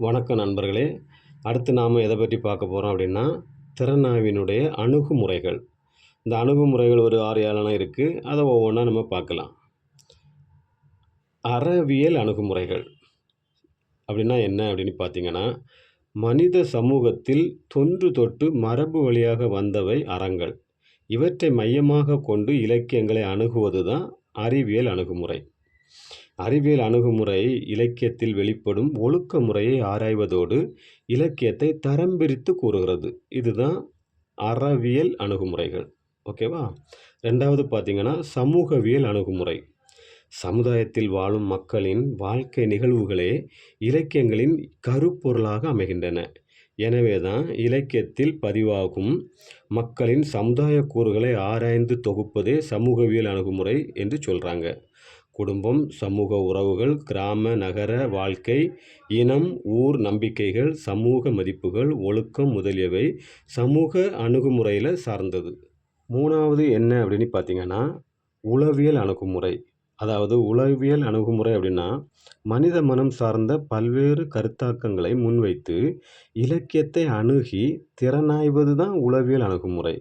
வணக்கம் நண்பர்களே. அடுத்து நாம் எதை பற்றி பார்க்க போகிறோம் அப்படின்னா திறனாய்வினுடைய அணுகுமுறைகள். இந்த அணுகுமுறைகள் ஒரு ஆறு ஏழெல்லாம் இருக்குது அதை ஒவ்வொன்றா நம்ம பார்க்கலாம். அறவியல் அணுகுமுறைகள் அப்படின்னா என்ன அப்படின்னு பார்த்தீங்கன்னா மனித சமூகத்தில் தொன்று தொட்டு மரபு வழியாக வந்தவை அறங்கள். இவற்றை மையமாக கொண்டு இலக்கியங்களை அணுகுவது தான் அறிவியல் அணுகுமுறை. அறிவியல் அணுகுமுறை இலக்கியத்தில் வெளிப்படும் ஒழுக்க முறையை ஆராய்வதோடு இலக்கியத்தை தரம் பிரித்து கூறுகிறது. இதுதான் அறவியல் அணுகுமுறைகள். ஓகேவா ரெண்டாவது பார்த்திங்கன்னா சமூகவியல் அணுகுமுறை. சமுதாயத்தில் வாழும் மக்களின் வாழ்க்கை நிகழ்வுகளே இலக்கியங்களின் கருப்பொருளாக அமைகின்றன. எனவே தான் இலக்கியத்தில் பதிவாகும் மக்களின் சமுதாய கூறுகளை ஆராய்ந்து தொகுப்பதே சமூகவியல் அணுகுமுறை என்று சொல்கிறாங்க குடும்பம் சமூக உறவுகள் கிராம நகர வாழ்க்கை இனம் ஊர் நம்பிக்கைகள் சமூக மதிப்புகள் ஒழுக்கம் முதலியவை சமூக அணுகுமுறையில் சார்ந்தது. மூணாவது என்ன அப்படின்னு பார்த்தீங்கன்னா உளவியல் அணுகுமுறை. அதாவது உளவியல் அணுகுமுறை அப்படின்னா மனித மனம் சார்ந்த பல்வேறு கருத்தாக்கங்களை முன்வைத்து இலக்கியத்தை அணுகி திறனாய்வது தான் உளவியல் அணுகுமுறை.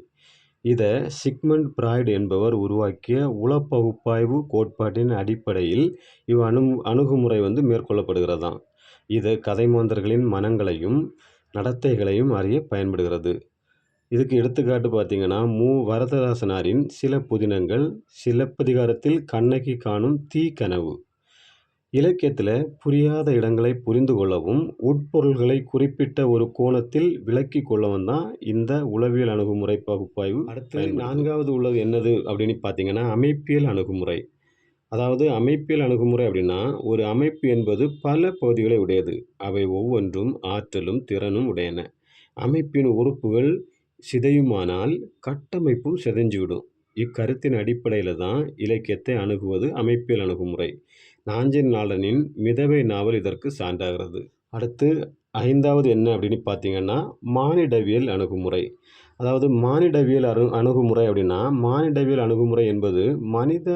இதை சிக்மண்ட் பிராய்டு என்பவர் உருவாக்கிய உளப்பகுப்பாய்வு கோட்பாட்டின் அடிப்படையில் இவ் அணு அணுகுமுறை வந்து மேற்கொள்ளப்படுகிறதாம். இது கதைமாந்தர்களின் மனங்களையும் நடத்தைகளையும் அறிய பயன்படுகிறது. இதுக்கு எடுத்துக்காட்டு பார்த்தீங்கன்னா மு. வரதராசனாரின் சில புதினங்கள் சிலப்பதிகாரத்தில் கண்ணகி காணும் தீ கனவு இலக்கியத்தில் புரியாத இடங்களை புரிந்து கொள்ளவும் உட்பொருள்களை குறிப்பிட்ட ஒரு கோணத்தில் விளக்கி கொள்ளவும் தான் இந்த உளவியல் அணுகுமுறை பகுப்பாய்வு அடுத்து நான்காவது உள்ளது என்னது அப்படின்னு பார்த்தீங்கன்னா அமைப்பியல் அணுகுமுறை. அதாவது அமைப்பியல் அணுகுமுறை அப்படின்னா ஒரு அமைப்பு என்பது பல பகுதிகளை உடையது. அவை ஒவ்வொன்றும் ஆற்றலும் திறனும் உடையன. அமைப்பின் உறுப்புகள் சிதையுமானால் கட்டமைப்பும் சிதைஞ்சுவிடும். இக்கருத்தின் அடிப்படையில் தான் இலக்கியத்தை அணுகுவது அமைப்பியல் அணுகுமுறை. நாஞ்சின் நாளனின் மிதவை நாவல் இதற்கு சான்றாகிறது. அடுத்து ஐந்தாவது என்ன அப்படின்னு பார்த்தீங்கன்னா மானிடவியல் அணுகுமுறை. அதாவது மானிடவியல் அணு அணுகுமுறை அப்படின்னா மானிடவியல் அணுகுமுறை என்பது மனித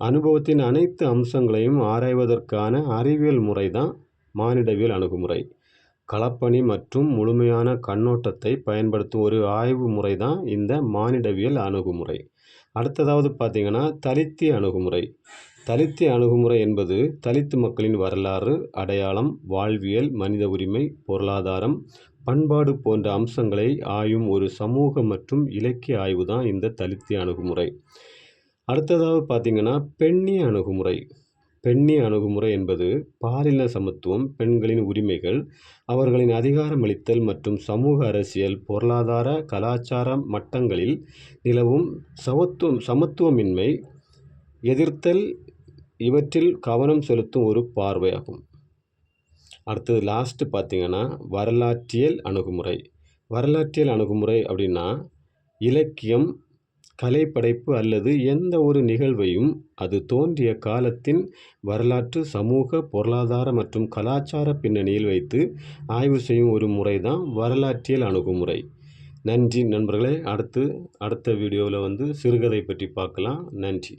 அனுபவத்தின் அனைத்து அம்சங்களையும் ஆராய்வதற்கான அறிவியல் முறை தான் மானிடவியல் அணுகுமுறை. களப்பணி மற்றும் முழுமையான கண்ணோட்டத்தை பயன்படுத்தும் ஒரு ஆய்வு முறை தான் இந்த மானிடவியல் அணுகுமுறை. அடுத்ததாவது பார்த்திங்கன்னா தலித்திய அணுகுமுறை. தலித்திய அணுகுமுறை என்பது தலித்து மக்களின் வரலாறு அடையாளம் வாழ்வியல் மனித உரிமை பொருளாதாரம் பண்பாடு போன்ற அம்சங்களை ஆயும் ஒரு சமூக மற்றும் இலக்கிய ஆய்வு தான் இந்த தலித்திய அணுகுமுறை. அடுத்ததாவது பார்த்திங்கன்னா பெண்ணிய அணுகுமுறை. பெண்ணிய அணுகுமுறை என்பது பாலின சமத்துவம் பெண்களின் உரிமைகள் அவர்களின் அதிகாரமளித்தல் மற்றும் சமூக அரசியல் பொருளாதார கலாச்சார மட்டங்களில் நிலவும் சமத்துவம் சமத்துவமின்மை எதிர்த்தல் இவற்றில் கவனம் செலுத்தும் ஒரு பார்வையாகும். அடுத்தது லாஸ்ட்டு பார்த்திங்கன்னா வரலாற்றியல் அணுகுமுறை. வரலாற்றியல் அணுகுமுறை அப்படின்னா இலக்கியம் கலைப்படைப்பு அல்லது எந்த ஒரு நிகழ்வையும் அது தோன்றிய காலத்தின் வரலாற்று சமூக பொருளாதார மற்றும் கலாச்சார பின்னணியில் வைத்து ஆய்வு செய்யும் ஒரு முறை தான் வரலாற்றியல் அணுகுமுறை. நன்றி நண்பர்களே. அடுத்து அடுத்த வீடியோவில் வந்து சிறுகதை பற்றி பார்க்கலாம். நன்றி.